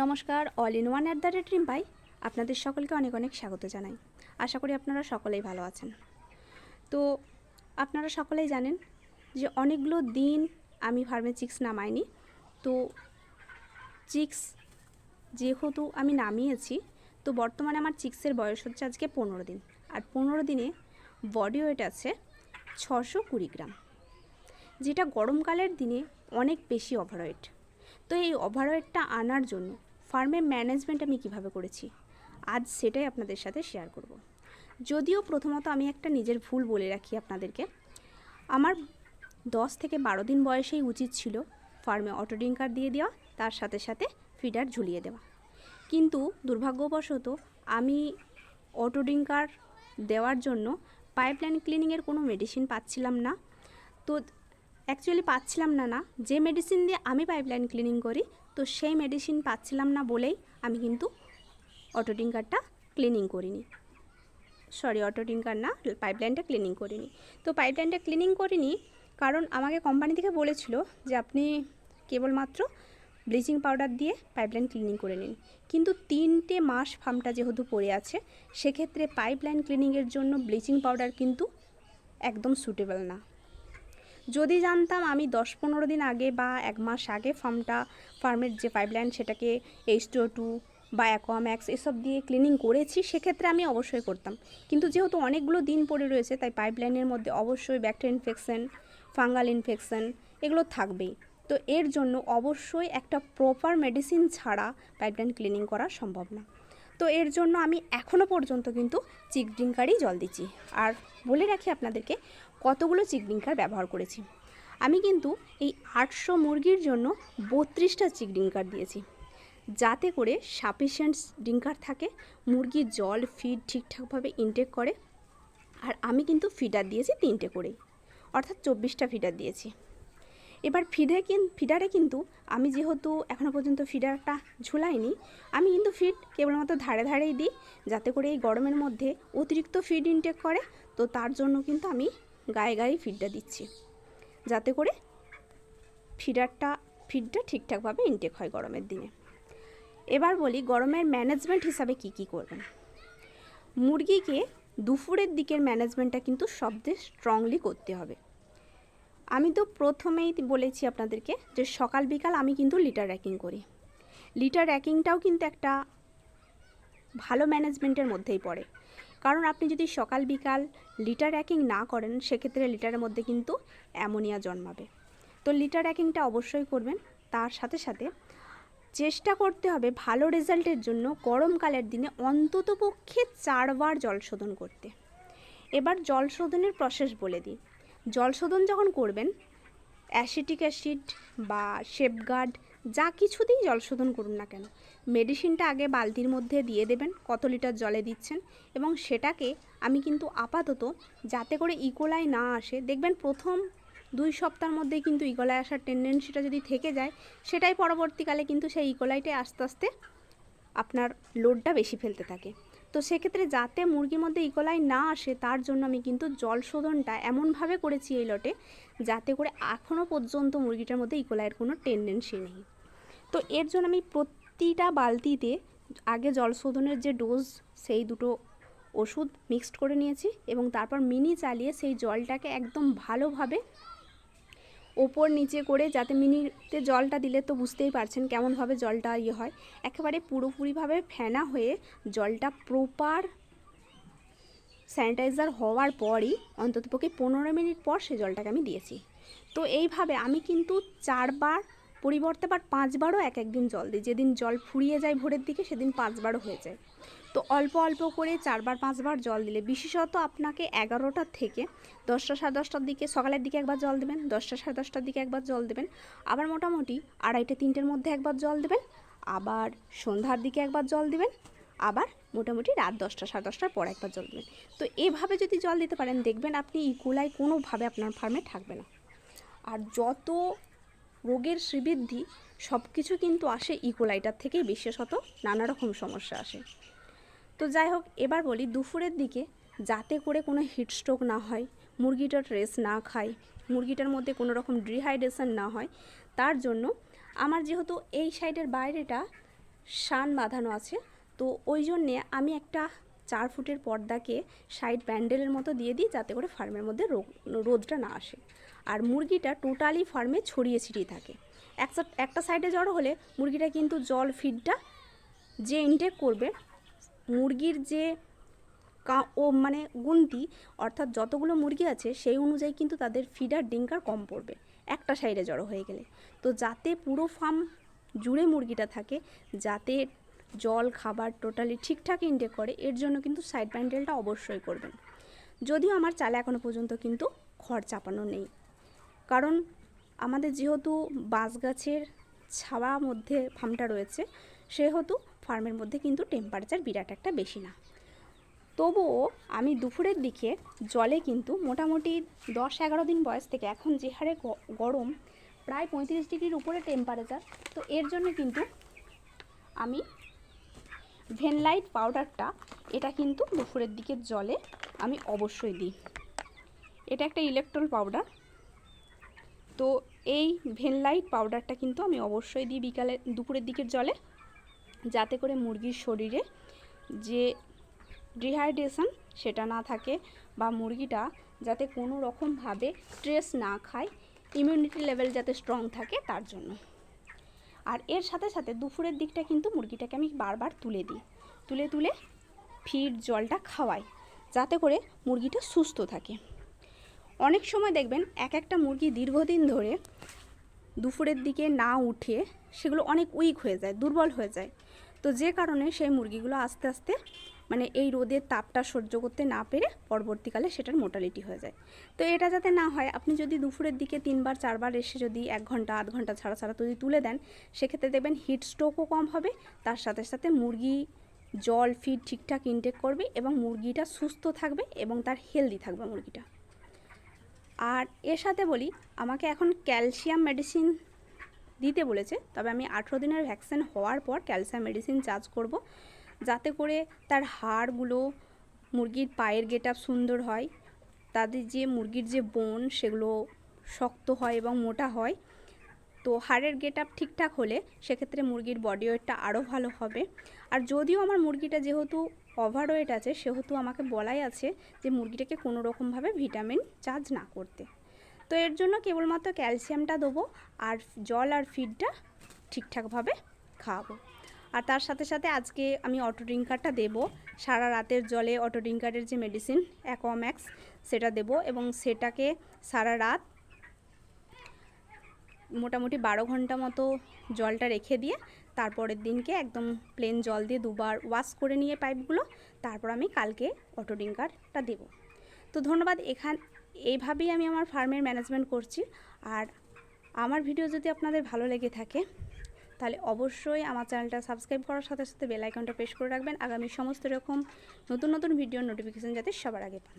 নমস্কার all in one at the rate Rimpai আপনাদের সকলকে অনেক অনেক স্বাগত জানাই। আশা করি আপনারা সকলেই ভালো আছেন। তো আপনারা সকলেই জানেন যে অনেকগুলো দিন আমি ফার্মে চিক্স নামাইনি। তো চিক্স যেহেতু আমি নামিয়েছি, তো বর্তমানে আমার চিক্সের বয়স হচ্ছে আজকে পনেরো দিন। আর পনেরো দিনে বডি ওয়েট আছে ছশো কুড়ি গ্রাম। যেটা গরমকালের দিনে অনেক বেশি ওভারওয়েট তো এই ওভারওয়েটটা আনার জন্য ফার্মের ম্যানেজমেন্ট আমি কীভাবে করেছি? আজ সেটাই আপনাদের সাথে শেয়ার করব। যদিও প্রথমত আমি একটা নিজের ভুল বলে রাখি আপনাদেরকে। আমার দশ থেকে বারো দিন বয়সেই উচিত ছিল ফার্মে অটো ড্রিঙ্কার দিয়ে দেওয়া, তার সাথে সাথে ফিডার ঝুলিয়ে দেওয়া। কিন্তু দুর্ভাগ্যবশত আমি অটো ড্রিঙ্কার দেওয়ার জন্য পাইপলাইন ক্লিনিংয়ের কোনো মেডিসিন পাচ্ছিলাম না। তো অ্যাকচুয়ালি পাচ্ছিলাম না না। যে মেডিসিন দিয়ে আমি পাইপলাইন ক্লিনিং করি, তো সেই মেডিসিন পাচ্ছিলাম না বলেই আমি কিন্তু অটো ড্রিঙ্কারটা ক্লিনিং করিনি। সরি অটো ড্রিঙ্কার না পাইপলাইনটা ক্লিনিং করিনি। তো পাইপলাইনটা ক্লিনিং করিনি কারণ আমাকে কোম্পানি থেকে বলেছিল যে আপনি কেবলমাত্র ব্লিচিং পাউডার দিয়ে পাইপলাইন ক্লিনিং করে নিন। কিন্তু তিনটে মাস ফার্মটা যেহেতু পড়ে আছে, সেক্ষেত্রে পাইপলাইন ক্লিনিংয়ের জন্য ব্লিচিং পাউডার কিন্তু একদম সুটেবল না। যদি জানতাম আমি দশ পনেরো দিন আগে বা এক মাস আগে ফার্মটা, ফার্মের যে পাইপলাইন সেটাকে এইচ টু টু বা অ্যাকোয়াম্যাক্স এসব দিয়ে ক্লিনিং করেছি, সেক্ষেত্রে আমি অবশ্যই করতাম। কিন্তু যেহেতু অনেকগুলো দিন পড়ে রয়েছে, তাই পাইপলাইনের মধ্যে অবশ্যই ব্যাকটেরিয়া ইনফেকশন ফাঙ্গাল ইনফেকশন এগুলো থাকবেই। তো এর জন্য অবশ্যই একটা প্রপার মেডিসিন ছাড়া পাইপলাইন ক্লিনিং করা সম্ভব না। তো এর জন্য আমি এখনও পর্যন্ত কিন্তু চিক ড্রিঙ্কারই জল দিচ্ছি। আর বলে রাখি আপনাদেরকে, কতগুলো চিক ড্রিঙ্কার ব্যবহার করেছি। আমি কিন্তু এই আটশো মুরগির জন্য বত্রিশটা চিক ড্রিঙ্কার দিয়েছি। যাতে করে সাফিসিয়েন্ট ড্রিঙ্কার থাকে মুরগির জল ফিড ঠিকঠাকভাবে ইনটেক করে। আর আমি কিন্তু ফিডার দিয়েছি তিনটে করেই। অর্থাৎ চব্বিশটা ফিডার দিয়েছি। এবার ফিডে কিন ফিডারে কিন্তু আমি যেহেতু এখনও পর্যন্ত ফিডারটা ঝুলাইনি, আমি কিন্তু ফিড কেবলমাত্র ধারে ধারেই দিই, যাতে করে এই গরমের মধ্যে অতিরিক্ত ফিড ইনটেক করে, তো তার জন্য কিন্তু আমি গায়ে গায়ে ফিডটা দিচ্ছি। যাতে করে ফিডারটা ফিডটা ঠিকঠাকভাবে ইনটেক হয় গরমের দিনে। এবার বলি গরমের ম্যানেজমেন্ট হিসাবে কি কি করবেন? মুরগিকে দুপুরের দিকের ম্যানেজমেন্টটা কিন্তু সবচেয়ে স্ট্রংলি করতে হবে। আমি তো প্রথমেই বলেছি আপনাদেরকে যে সকাল বিকাল আমি কিন্তু লিটার র্যাকিং করি। লিটার র্যাকিংটাও কিন্তু একটা ভালো ম্যানেজমেন্টের মধ্যেই পড়ে। কারণ আপনি যদি সকাল বিকাল লিটার র্যাকিং না করেন, সেক্ষেত্রে লিটারের মধ্যে কিন্তু অ্যামোনিয়া জন্মাবে। তো লিটার র্যাকিংটা অবশ্যই করবেন। তার সাথে সাথে চেষ্টা করতে হবে ভালো রেজাল্টের জন্য গরমকালের দিনে অন্ততপক্ষে চারবার জল শোধন করতে। এবার জল শোধনের প্রসেস বলে দিই। জল শোধন যখন করবেন, অ্যাসিটিক অ্যাসিড বা শেপগার্ড যা কিছু দিয়েই জল শোধন করুন না কেন, মেডিসিনটা আগে বালতির মধ্যে দিয়ে দেবেন, কত লিটার জলে দিচ্ছেন এবং সেটাকে আমি কিন্তু আপাতত যাতে করে ইকোলাই না আসে। দেখবেন প্রথম দুই সপ্তাহের মধ্যে কিন্তু ইকোলাই আসার টেন্ডেন্সিটা যদি থেকে যায়, সেটাই পরবর্তীকালে কিন্তু সেই ইকোলাইটাই আস্তে আস্তে আপনার লোডটা বেশি ফেলতে থাকে। তো সেক্ষেত্রে যাতে মুরগির মধ্যে ইকোলাই না আসে, তার জন্য আমি কিন্তু জল শোধনটা এমনভাবে করেছি এই লটে, যাতে করে এখনও পর্যন্ত মুরগিটার মধ্যে ইকোলাইয়ের কোনো টেন্ডেন্সি নেই। তো এর জন্য আমি প্রতিটা বালতিতে আগে জল শোধনের যে ডোজ সেই দুটো ওষুধ মিক্সড করে নিয়েছি এবং তারপর মিনি চালিয়ে সেই জলটাকে একদম ভালোভাবে ওপর নিচে করে যাতে মিনিটে জলটা দিলে তো বুঝতেই পারছেন কেমনভাবে জলটা ইয়ে হয়। একেবারে পুরোপুরিভাবে ফেনা হয়ে জলটা প্রপার স্যানিটাইজার হওয়ার পরই অন্ততপক্ষে পনেরো মিনিট পর সে জলটাকে আমি দিয়েছি। তো এইভাবে আমি কিন্তু চারবার পরিবর্তে আবার পাঁচবারও এক একদিন জল দিই। যেদিন জল ফুরিয়ে যায় ভোরের দিকে, সেদিন পাঁচবারও হয়ে যায়। তো অল্প অল্প করে চারবার পাঁচবার জল দিলে, বিশেষত আপনাকে এগারোটার থেকে দশটা সাড়ে দশটার দিকে, সকালের দিকে একবার জল দেবেন, দশটা সাড়ে দশটার দিকে একবার জল দেবেন, আবার মোটামুটি আড়াইটে, তিনটের মধ্যে একবার জল দেবেন, আবার সন্ধ্যার দিকে একবার জল দেবেন, আবার মোটামুটি রাত দশটা সাড়ে দশটার পর একবার জল দেবেন। তো এভাবে যদি জল দিতে পারেন, দেখবেন আপনি ইকুলাই কোনোভাবে আপনার ফার্মে থাকবে না। আর যত রোগের শ্রীবৃদ্ধি সব কিছু কিন্তু আসে ইকোলাইটার থেকেই বিশেষত নানা রকম সমস্যা আসে। তো যাই হোক, এবার বলি দুপুরের দিকে যাতে করে কোনো হিটস্ট্রোক না হয়, মুরগিটা রেস্ট না খায়, মুরগিটার মধ্যে কোনো রকম ডিহাইড্রেশন না হয়, তার জন্য আমার যেহেতু এই সাইডের বাইরেটা শান বাঁধানো আছে, তো ওই জন্যে আমি একটা চার ফুটের পর্দাকে সাইড প্যান্ডেলের মতো দিয়ে দিই যাতে করে ফার্মের মধ্যে রোগ- রোদটা না আসে। আর মুরগিটা টোটালি ফার্মে ছড়িয়ে ছিটিয়ে থাকে। একটা একটা সাইডে জড়ো হলে মুরগিটা কিন্তু জল ফিডটা যে ইনটেক করবে, মুরগির যে কা- ও মানে গুনতি, অর্থাৎ যতগুলো মুরগি আছে, সেই অনুযায়ী কিন্তু তাদের ফিডার ডিঙ্কার কম পড়বে। একটা সাইডে জড়ো হয়ে গেলে। তো যাতে পুরো ফার্ম জুড়ে মুরগিটা থাকে, যাতে জল, খাবার টোটালি ঠিকঠাক ইনটেক করে, এর জন্য কিন্তু সাইড প্যান্ডেলটা অবশ্যই করবেন। যদিও আমার চালে এখনও পর্যন্ত কিন্তু খড় চাপানো নেই। কারণ আমাদের যেহেতু বাঁশ গাছের ছাওয়া মধ্যে ফার্মটা রয়েছে, সেহেতু ফার্মের মধ্যে কিন্তু টেম্পারেচার বিরাট একটা বেশি না। তবুও আমি দুপুরের দিকে জলে কিন্তু মোটামুটি দশ এগারো দিন বয়স থেকে এখন যে হারে গরম প্রায় পঁয়ত্রিশ ডিগ্রির উপরে টেম্পারেচার তো এর জন্য কিন্তু আমি ভেনলাইট পাউডারটা এটা কিন্তু দুপুরের দিকের জলে আমি অবশ্যই দিই। এটা একটা ইলেকট্রল পাউডার তো এই ভেনলাইট পাউডারটা কিন্তু আমি অবশ্যই দিই বিকালে, দুপুরের দিকের জলে, যাতে করে মুরগির শরীরে যে ডিহাইড্রেশন সেটা না থাকে বা মুরগিটা যাতে কোনো রকমভাবে স্ট্রেস না খায় ইমিউনিটি লেভেল যাতে স্ট্রং থাকে তার জন্য। আর এর সাথে সাথে দুপুরের দিকটা কিন্তু মুরগিটাকে আমি বারবার তুলে দিই। তুলে তুলে ফিড জলটা খাওয়াই, যাতে করে মুরগিটা সুস্থ থাকে। অনেক সময় দেখবেন এক একটা মুরগি দীর্ঘদিন ধরে দুপুরের দিকে না উঠে সেগুলো অনেক উইক হয়ে যায়, দুর্বল হয়ে যায়। তো যে কারণে সেই মুরগিগুলো আস্তে আস্তে মানে এই রোদের তাপটা সহ্য করতে না পেরে পরবর্তীকালে সেটার মোটালিটি হয়ে যায়। তো এটা যাতে না হয়, আপনি যদি দুপুরের দিকে তিনবার, চারবার এসে যদি এক ঘণ্টা, আধ ঘণ্টা ছাড়া ছাড়া যদি তুলে দেন, সেক্ষেত্রে দেখবেন হিট স্ট্রোকও কম হবে। তার সাথে সাথে মুরগি জল ফিড ঠিকঠাক ইনটেক করবে এবং মুরগিটা সুস্থ থাকবে এবং তার হেলদি থাকবে মুরগিটা। আর এর সাথে বলি, আমাকে এখন ক্যালসিয়াম মেডিসিন দিতে বলেছে, তবে আমি আঠেরো দিনের ভ্যাকসিন হওয়ার পর ক্যালসিয়াম মেডিসিন চার্জ করব, যাতে করে তার হাড়গুলো মুরগির পায়ের গেট সুন্দর হয়, তাদের যে মুরগির যে বোন সেগুলো শক্ত হয় এবং মোটা হয়, তো হাড়ের গেট আপ ঠিকঠাক হলে সেক্ষেত্রে মুরগির বডি ওয়েটটা আরও ভালো হবে। আর যদিও আমার মুরগিটা যেহেতু ওভার ওয়েট আছে, সেহেতু আমাকে বলাই আছে যে মুরগিটাকে কোনো রকমভাবে ভিটামিন চার্জ না করতে। তো এর জন্য কেবলমাত্র ক্যালসিয়ামটা দেবো আর জল আর ফিডটা ঠিকঠাকভাবে খাওয়াবো। আর তার সাথে সাথে আজকে আমি অটো ড্রিঙ্কারটা দেবো। সারা রাতের জলে অটো ড্রিঙ্কারের যে মেডিসিন অ্যাকোয়াম্যাক্স সেটা দেবো এবং সেটাকে সারা রাত মোটামুটি বারো ঘণ্টা মতো জলটা রেখে দিয়ে তারপরের দিনকে একদম প্লেন জল দিয়ে দুবার ওয়াশ করে নিয়ে পাইপগুলো তারপর আমি কালকে অটো ড্রিঙ্কারটা দেবো। তো ধন্যবাদ, এখান, এইভাবেই আমি আমার ফার্মের ম্যানেজমেন্ট করছি। আর আমার ভিডিও যদি আপনাদের ভালো লেগে থাকে, তাহলে অবশ্যই আমার চ্যানেলটা সাবস্ক্রাইব করার সাথে সাথে বেল আইকনটা প্রেস করে রাখবেন। আগামী সমস্ত রকম নতুন নতুন ভিডিওর নোটিফিকেশান যাতে সবার আগে পান।